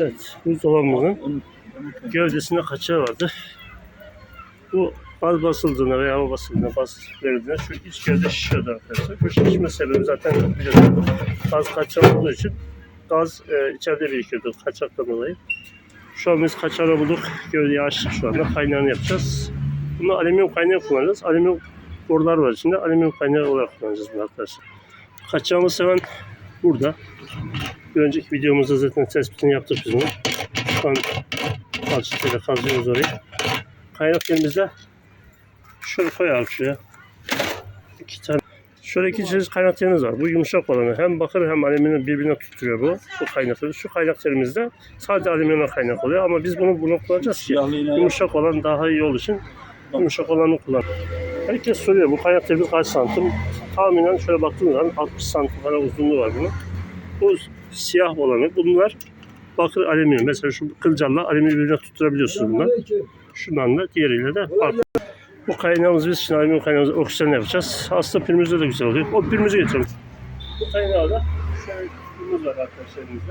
Evet, bu dolabımızın gövdesinde kaçağı vardı. Bu az basıldığında veya hava basıldığında bas verildiğinde şu iç gövde şişiyordu arkadaşlar. Bu şişme sebebi zaten biliyorsunuz. Gaz kaçağı olduğu için gaz e, içeride birikiyordu kaçaktan dolayı. Şu an biz kaçağını bulduk. Gövdeyi açtık şu anda. Kaynağını yapacağız. Bunu alüminyum kaynağı kullanacağız. Alüminyum borular var içinde. Alüminyum kaynağı olarak kullanacağız bunu arkadaşlar. Kaçağımı seven burada. Bir önceki videomuzda zaten tespitini yaptık biz bunu. Şu an alçıtıyla kazıyoruz orayı. Kaynak elimizde şöyle koyalım şuraya. İki tane. Şöyle iki çeşit kaynak var. Bu yumuşak olanı hem bakır hem alüminyum birbirine tutturuyor bu. Bu kaynakları. Şu kaynak yerimizde sadece alüminyum kaynak oluyor ama biz bunu bunu kullanacağız ki yumuşak olan daha iyi olduğu için yumuşak olanı kullan. Herkes soruyor bu kaynak kaç santim? Tahminen şöyle baktığınız zaman 60 santim kadar uzunluğu var bunun. Bu siyah olanı bunlar bakır alüminyum. Mesela şu kılcalla alüminyum birbirine tutturabiliyorsunuz bunlar. Şundan da diğeriyle de farklı. Bu kaynağımız biz şimdi alüminyum kaynağımızı oksijen yapacağız. Aslında pirimizde de güzel oluyor. O pirimizi getirelim. Bu kaynağı da şöyle pirimiz var arkadaşlar elimizde.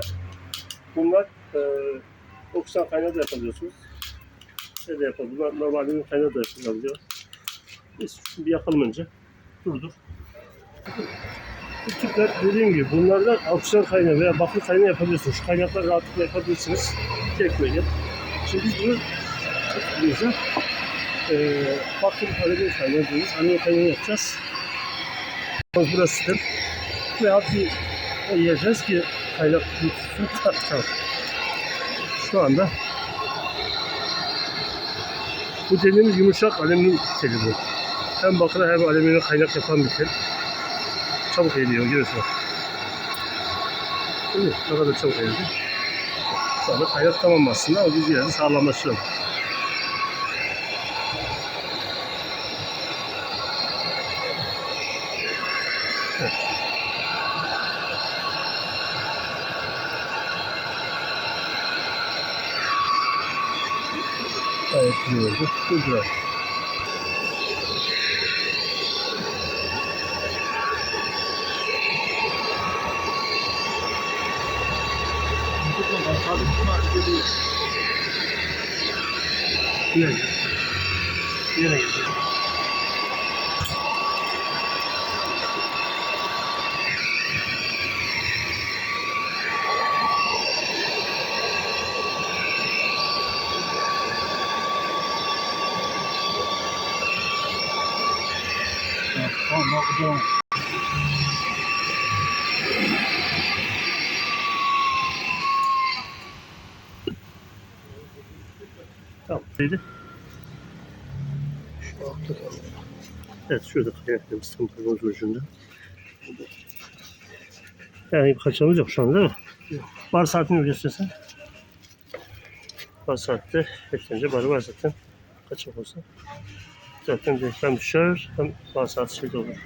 Bunlar e, oksijen kaynağı da yapabiliyorsunuz. Şey de yapalım. Bunlar normal alüminyum kaynağı da yapılabiliyor. Biz şimdi yakalım önce. Dur dur. Bu tüpler dediğim gibi bunlardan oksijen kaynağı veya bakır kaynağı yapabiliyorsunuz. Şu kaynakları rahatlıkla yapabilirsiniz. Çekmeyin. Şimdi biz bunu e, bakır kaynağı kaynağı diyoruz. Alüminyum kaynağı yapacağız. Burasıdır. Ve hafif yiyeceğiz ki kaynak tutsun tatlı. Şu anda bu dediğimiz yumuşak alüminyum teli bu. Hem bakıra hem alüminyum kaynak yapan bir tel. Çabuk eriyor görüyorsunuz. Değil? Ne kadar çabuk. Şu anda kaynak tamam aslında ama biz yine de. Evet. Gayet iyi oldu. Güzel. Olha o. E aí? E aí? Ó, knock down. Tamam. Neydi? Şu altta kaldı. Evet şurada kaynaklarımız tam parmağımız ucunda. Yani bir kaçağımız yok şu anda değil mi? Yok. Bar saatini mi göstersen? Bar saatte bekleyince barı var zaten. Kaçak olsa. Zaten de hem düşer hem bar saat şeyde olur.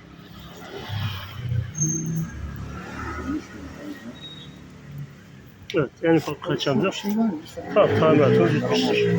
Evet en ufak kaçağımız yok. Tamam tamiratımız bitmiştir.